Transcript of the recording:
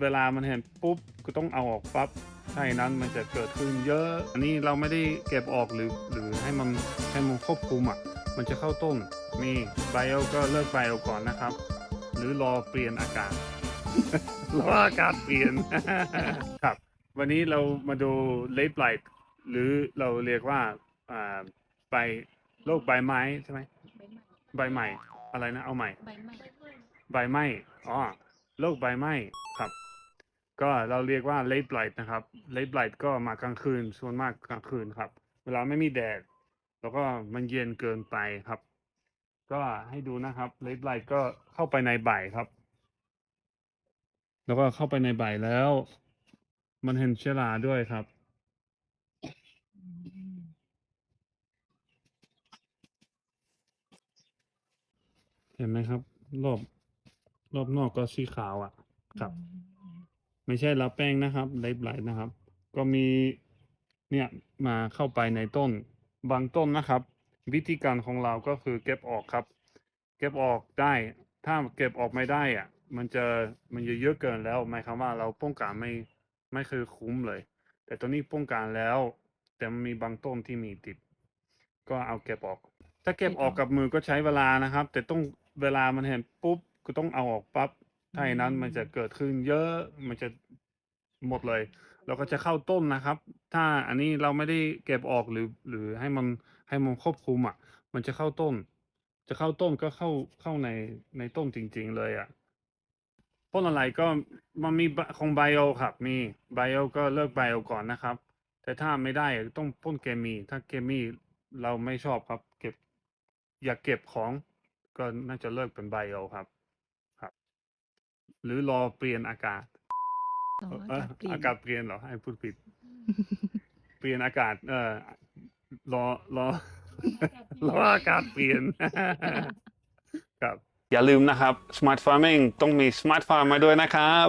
เวลามันเห็นปุ๊บก็ต้องเอาออกปั๊บถ้าอย่างนั้นมันจะเกิดขึ้นเยอะ อันนี้เราไม่ได้เก็บออกหรือหรือให้มันให้มันควบคุมอะ มันจะเข้าต้นมีไบโอก็เลิกไบโอก่อนนะครับ หรือรอเปลี่ยนอากาศรออากาศเปลี่ยนครับ วันนี้เรามาดูเลดไลท์หรือเราเรียกว่าอ่าใบโรคใบไม้ใช่ไหมใบใหม่ใบใหม่อะไรนะเอาใหม่ ใบใหม่ใบไหม้อ๋อโรคใบไหม้ครับ ก็เราเรียกว่า late blight นะครับ late blight ก็มากลางคืนส่วนมากกลางคืนครับ เวลาไม่มีแดด แล้วก็มันเย็นเกินไปครับ ก็ให้ดูนะครับ late blight ก็เข้าไปในใบครับ แล้วก็เข้าไปในใบแล้ว มันเห็นเชื้อราด้วยครับ เห็นไหมครับ รอบรอบนอกก็สีขาวอะ ครับ ไม่ใช่รับแป้งนะครับไลฟ์ไลท์นะครับ ก็มีเนี่ยมาเข้าไปในต้นบางต้นนะครับ วิธีการของเราก็คือเก็บออกครับ เก็บออกได้ถ้าเก็บออกไม่ได้อะ มันจะมันจะเยอะเกินแล้วหมายความว่าเราป้องกันไม่ไม่คือคุ้มเลย แต่ตัวนี้ป้องกันแล้ว แต่มันมีบางต้นที่มีติด ก็เอาเก็บออก ถ้าเก็บออกกับมือก็ใช้เวลานะครับ แต่ต้องเวลามันเห็นปุ๊บก็ต้องเอาออกปั๊บ ถ้าอย่างนั้นมันจะเกิดขึ้นเยอะมันจะหมดเลย เราก็จะเข้าต้นนะครับ ถ้าอันนี้เราไม่ได้เก็บออกหรือ หรือให้มันให้มันควบคุมอะ มันจะเข้าต้น จะเข้าต้นก็เข้าเข้าในในต้นจริง ๆ เลยอะพ่นอะไรก็มันมีของไบโอครับ มีไบโอก็เลิกไบโอก่อนนะครับ แต่ถ้าไม่ได้ต้องพ่นเคมี ถ้าเคมีเราไม่ชอบครับ เก็บ อยากเก็บของก็น่าจะเลิกเป็นไบโอครับ หรือรอเปลี่ยนอากาศอ๋อเอ่ออากาศเปลี่ยนอากาศเปลี่ยนเหรอให้พูดผิด เปลี่ยนอากาศ เออรอรอรออากาศเปลี่ยน ครับ อย่าลืมนะครับ Smart Farming ต้องมี Smart Farm มาด้วยนะครับ